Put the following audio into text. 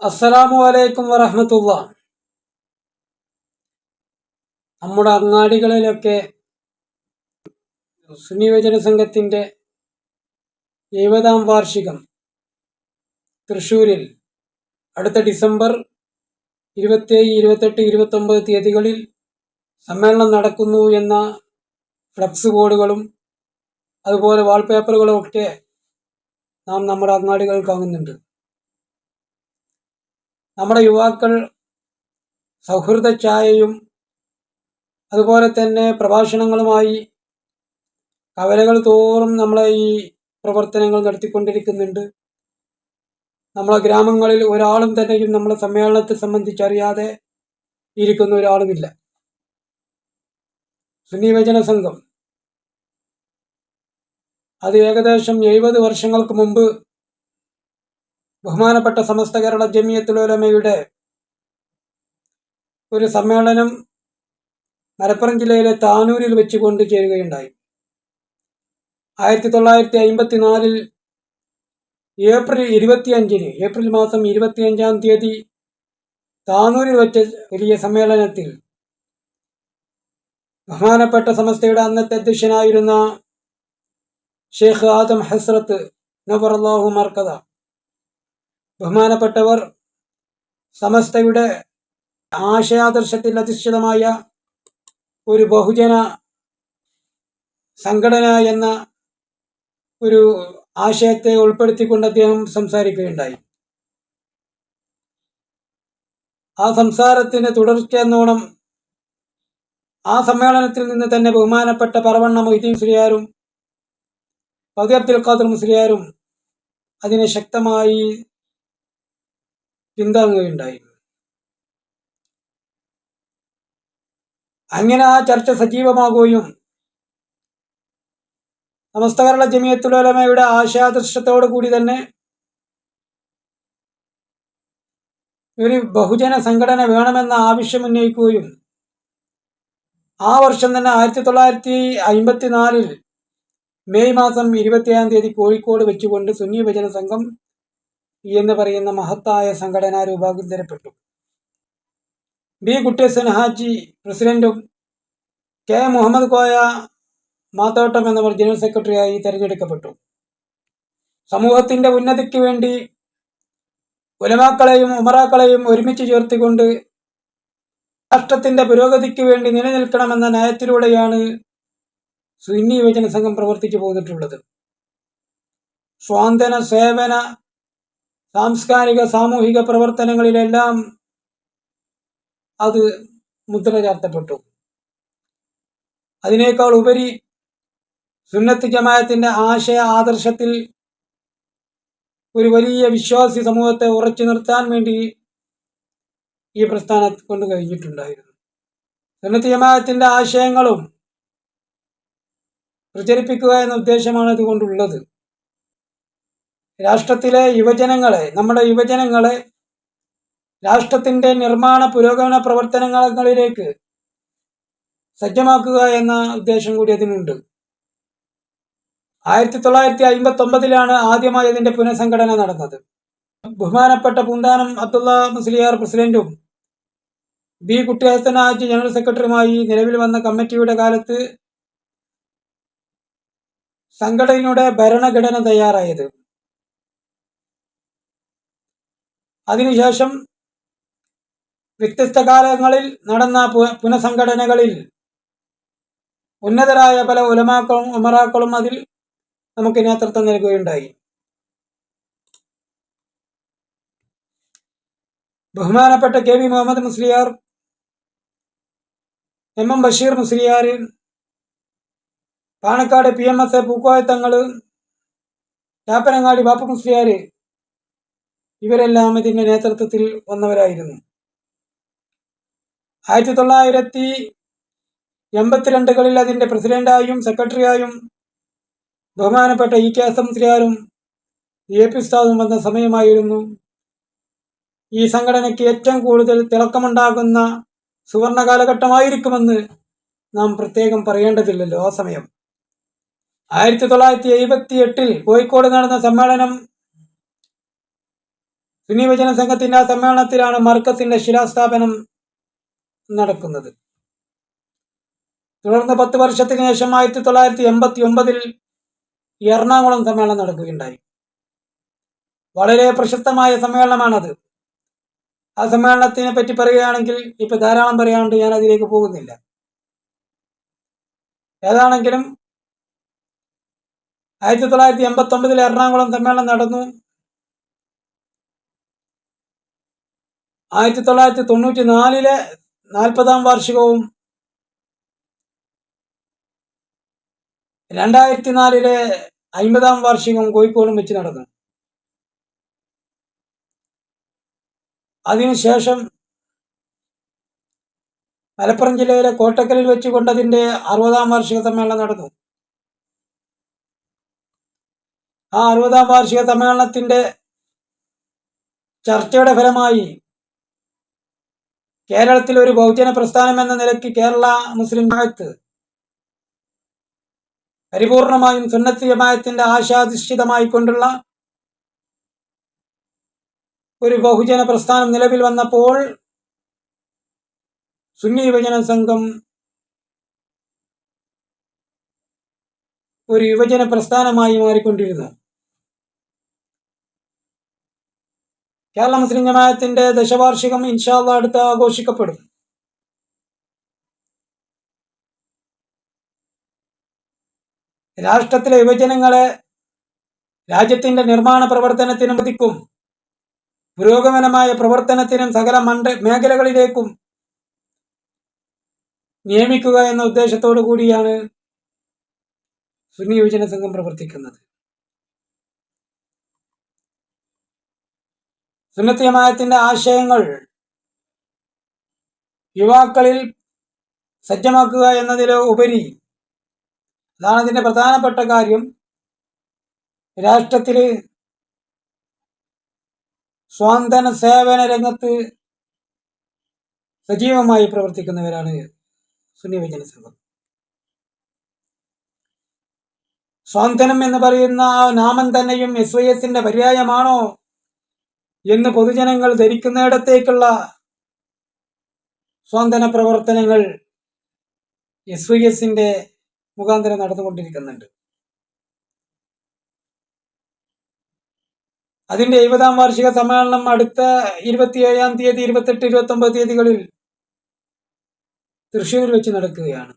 അസ്സലാമു അലൈക്കും വറഹമത്തുള്ള. നമ്മുടെ അങ്ങാടികളിലൊക്കെ സുന്നി യുവജന സംഘത്തിന്റെ എഴുപതാം വാർഷികം തൃശ്ശൂരിൽ അടുത്ത ഡിസംബർ ഇരുപത്തേഴ് ഇരുപത്തെട്ട് ഇരുപത്തൊമ്പത് തീയതികളിൽ സമ്മേളനം നടക്കുന്നു എന്ന ഫ്ലക്സ് ബോർഡുകളും അതുപോലെ വാൾപേപ്പറുകളും ഒക്കെ നാം നമ്മുടെ അങ്ങാടികളിൽ കാണുന്നുണ്ട്. നമ്മുടെ യുവാക്കൾ സൗഹൃദ ഛായയും അതുപോലെ തന്നെ പ്രഭാഷണങ്ങളുമായി കവലകൾ തോറും നമ്മളെ ഈ പ്രവർത്തനങ്ങൾ നടത്തിക്കൊണ്ടിരിക്കുന്നുണ്ട്. നമ്മളെ ഗ്രാമങ്ങളിൽ ഒരാളും തന്നെയും നമ്മളെ സമ്മേളനത്തെ സംബന്ധിച്ചറിയാതെ ഇരിക്കുന്ന ഒരാളുമില്ല. സുന്നിവചന സംഘം. അത് ഏകദേശം എഴുപത് വർഷങ്ങൾക്ക് മുമ്പ് ബഹുമാനപ്പെട്ട സമസ്ത കേരള ജമിയത്തുലോലമയുടെ ഒരു സമ്മേളനം മലപ്പുറം ജില്ലയിലെ താനൂരിൽ വെച്ചുകൊണ്ട് ചേരുകയുണ്ടായി. ആയിരത്തി തൊള്ളായിരത്തി അമ്പത്തി നാലിൽ ഏപ്രിൽ ഇരുപത്തിയഞ്ചിന് ഏപ്രിൽ മാസം ഇരുപത്തിയഞ്ചാം തീയതി താനൂരിൽ വെച്ച വലിയ സമ്മേളനത്തിൽ ബഹുമാനപ്പെട്ട സമസ്തയുടെ അന്നത്തെ അധ്യക്ഷനായിരുന്ന ഷെയ്ഖ് ആദം ഹസ്രത്ത് നബർ അള്ളാഹു മർക്കഥ ബഹുമാനപ്പെട്ടവർ സമസ്തയുടെ ആശയാദർശത്തിൽ അധിഷ്ഠിതമായ ഒരു ബഹുജന സംഘടന എന്ന ഒരു ആശയത്തെ ഉൾപ്പെടുത്തിക്കൊണ്ട് അദ്ദേഹം സംസാരിക്കുകയുണ്ടായി. ആ സംസാരത്തിന് തുടർച്ചയെന്നോണം ആ സമ്മേളനത്തിൽ നിന്ന് തന്നെ ബഹുമാനപ്പെട്ട പറവണ്ണ മൊയ്തീൻ മുസ്ലിയാരും പതി അബ്ദുൽ ഖാദർ മുസ്ലിയാരും അതിനെ ശക്തമായി പിന്താങ്ങുകയുണ്ടായി അങ്ങനെ ആ ചർച്ച സജീവമാകുകയും സമസ്ത കേരള ജമിയത്തുലമയുടെ ആശയാദർശത്തോടു കൂടി തന്നെ ഒരു ബഹുജന സംഘടന വേണമെന്ന ആവശ്യം ഉന്നയിക്കുകയും ആ വർഷം തന്നെ ആയിരത്തി തൊള്ളായിരത്തി അയിമ്പത്തിനാലിൽ മെയ് മാസം ഇരുപത്തിയേഴാം തീയതി കോഴിക്കോട് വെച്ചുകൊണ്ട് സുന്നി വിഭജന സംഘം എന്ന് പറയുന്ന മഹത്തായ സംഘടന രൂപാന്തരപ്പെട്ടു ബി കുട്ടേസൻ ഹാജി പ്രസിഡന്റും കെ മുഹമ്മദ് കോയ മാത്തോട്ടം എന്നവർ ജനറൽ സെക്രട്ടറിയായി തെരഞ്ഞെടുക്കപ്പെട്ടു. സമൂഹത്തിന്റെ ഉന്നതിക്ക് വേണ്ടി ഉലമാക്കളെയും ഉമറാക്കളെയും ഒരുമിച്ച് ചേർത്തിക്കൊണ്ട് രാഷ്ട്രത്തിന്റെ പുരോഗതിക്ക് വേണ്ടി നിലനിൽക്കണമെന്ന നയത്തിലൂടെയാണ് സുന്നി യുവജന സംഘം പ്രവർത്തിച്ചു പോന്നിട്ടുള്ളത്. സ്വാന്തന സേവന സാംസ്കാരിക സാമൂഹിക പ്രവർത്തനങ്ങളിലെല്ലാം അത് മുദ്ര ചാർത്തപ്പെട്ടു. അതിനേക്കാൾ ഉപരി സുന്നത്ത് ജമായത്തിന്റെ ആശയ ആദർശത്തിൽ ഒരു വലിയ വിശ്വാസി സമൂഹത്തെ ഉറച്ചു നിർത്താൻ വേണ്ടി ഈ പ്രസ്ഥാന കൊണ്ട് കഴിഞ്ഞിട്ടുണ്ടായിരുന്നു. സുന്നത്ത് ജമായത്തിന്റെ ആശയങ്ങളും പ്രചരിപ്പിക്കുക എന്ന ഉദ്ദേശമാണ് ഇതുകൊണ്ടുള്ളത്. രാഷ്ട്രത്തിലെ യുവജനങ്ങളെ നമ്മുടെ യുവജനങ്ങളെ രാഷ്ട്രത്തിന്റെ നിർമ്മാണ പുരോഗമന പ്രവർത്തനങ്ങളിലേക്ക് സജ്ജമാക്കുക എന്ന ഉദ്ദേശം കൂടി അതിനുണ്ട്. ആയിരത്തി തൊള്ളായിരത്തി അമ്പത്തി ഒമ്പതിലാണ് ആദ്യമായി അതിന്റെ പുനഃസംഘടന നടന്നത്. ബഹുമാനപ്പെട്ട പൂന്താനം അബ്ദുള്ള മുസ്ലിയാർ പ്രസിഡന്റും ബി കുട്ടിഹസൻ ജനറൽ സെക്രട്ടറിയുമായി നിലവിൽ വന്ന കമ്മിറ്റിയുടെ കാലത്ത് സംഘടനയുടെ ഭരണഘടന തയ്യാറായത്. അതിനുശേഷം വ്യത്യസ്ത കാലങ്ങളിൽ നടന്ന പുനഃസംഘടനകളിൽ ഉന്നതരായ പല ഉലമാക്കളും ഉമറാക്കളും അതിൽ നമുക്ക് നേതൃത്വം നൽകുകയുണ്ടായി. ബഹുമാനപ്പെട്ട K V Muhammad Musliyar M M Basheer Musliyar Panakkad P M S A പൂക്കോയത്തങ്ങൾ Chappanangadi Bapu Musliyar ഇവരെല്ലാം ഇതിന്റെ നേതൃത്വത്തിൽ വന്നവരായിരുന്നു. ആയിരത്തി തൊള്ളായിരത്തി എൺപത്തിരണ്ടുകളിൽ അതിന്റെ പ്രസിഡന്റായും സെക്രട്ടറിയായും ബഹുമാനപ്പെട്ട ഇ കെ അസംസ്രിയാരും എ പി ഉസ്താദും വന്ന സമയമായിരുന്നു. ഈ സംഘടനയ്ക്ക് ഏറ്റവും കൂടുതൽ തിളക്കമുണ്ടാകുന്ന സുവർണ കാലഘട്ടമായിരിക്കുമെന്ന് നാം പ്രത്യേകം പറയേണ്ടതില്ലല്ലോ ആ സമയം. ആയിരത്തി തൊള്ളായിരത്തി എഴുപത്തി എട്ടിൽ കോഴിക്കോട് നടന്ന സമ്മേളനം സുന്നി യുവജന സംഘത്തിന്റെ സമ്മേളനത്തിലാണ് മർക്കസിന്റെ ശിലാസ്ഥാപനം നടക്കുന്നത്. തുടർന്ന് പത്ത് വർഷത്തിന് ശേഷം ആയിരത്തി തൊള്ളായിരത്തി എൺപത്തി ഒമ്പതിൽ എറണാകുളം സമ്മേളനം നടക്കുകയുണ്ടായി. വളരെ പ്രശസ്തമായ സമ്മേളനമാണത്. ആ സമ്മേളനത്തിനെ പറ്റി പറയുകയാണെങ്കിൽ ഇപ്പൊ ധാരാളം പറയാണ്ട് ഞാൻ അതിലേക്ക് പോകുന്നില്ല. ഏതാണെങ്കിലും ആയിരത്തി തൊള്ളായിരത്തി എൺപത്തി ഒമ്പതിൽ എറണാകുളം സമ്മേളനം നടന്നു. ആയിരത്തി തൊള്ളായിരത്തി തൊണ്ണൂറ്റി നാലിലെ നാൽപ്പതാം വാർഷികവും രണ്ടായിരത്തി നാലിലെ അമ്പതാം വാർഷികവും കോഴിക്കോടും വെച്ച് നടന്നു അതിനുശേഷം മലപ്പുറം ജില്ലയിലെ കോട്ടക്കലിൽ വെച്ചുകൊണ്ട് അതിന്റെ അറുപതാം വാർഷിക സമ്മേളനം നടന്നു. ആ അറുപതാം വാർഷിക സമ്മേളനത്തിന്റെ ചർച്ചയുടെ ഫലമായി കേരളത്തിൽ ഒരു ബഹുജന പ്രസ്ഥാനം എന്ന നിലയ്ക്ക് കേരള മുസ്ലിം ജമാഅത്ത് പരിപൂർണമായും സുന്നത്തി ജമാഅത്തിന്റെ ആശാധിഷ്ഠിതമായി കൊണ്ടുള്ള ഒരു ബഹുജന പ്രസ്ഥാനം നിലവിൽ വന്നപ്പോൾ സുന്നി യുവജന സംഘം ഒരു യുവജന പ്രസ്ഥാനമായി മാറിക്കൊണ്ടിരുന്നു. കേരള മുസ്ലിം ജമാഅത്തിന്റെ ദശവാർഷികം ഇൻഷാല്ല അടുത്ത് ആഘോഷിക്കപ്പെടും. രാഷ്ട്രത്തിലെ യുവജനങ്ങളെ രാജ്യത്തിന്റെ നിർമ്മാണ പ്രവർത്തനത്തിനും മതിക്കും പുരോഗമനമായ പ്രവർത്തനത്തിനും സകല മണ്ഡ മേഖലകളിലേക്കും നിയമിക്കുക എന്ന ഉദ്ദേശത്തോടു കൂടിയാണ് സുന്നി യുവജന സംഘം പ്രവർത്തിക്കുന്നത്. സുന്നത്തിയമായത്തിന്റെ ആശയങ്ങൾ യുവാക്കളിൽ സജ്ജമാക്കുക എന്നതിൽ ഉപരി അതാണ് ഇതിന്റെ പ്രധാനപ്പെട്ട കാര്യം. രാഷ്ട്രത്തിൽ സ്വാന്തന സേവന രംഗത്ത് സജീവമായി പ്രവർത്തിക്കുന്നവരാണ് സുന്നി സംഘം. സ്വാന്തനം എന്ന് പറയുന്ന ആ നാമം തന്നെയും എസ് വൈ എസിന്റെ പര്യായമാണോ എന്ന് പൊതുജനങ്ങൾ ധരിക്കുന്നിടത്തേക്കുള്ള സ്വാന്തന പ്രവർത്തനങ്ങൾ എസ് വി എസിന്റെ മുഖാന്തരം നടന്നുകൊണ്ടിരിക്കുന്നുണ്ട്. അതിന്റെ എഴുപതാം വാർഷിക സമ്മേളനം അടുത്ത ഇരുപത്തിയേഴാം തീയതി ഇരുപത്തെട്ട് ഇരുപത്തി ഒമ്പത് തീയതികളിൽ തൃശ്ശൂരിൽ വെച്ച് നടക്കുകയാണ്.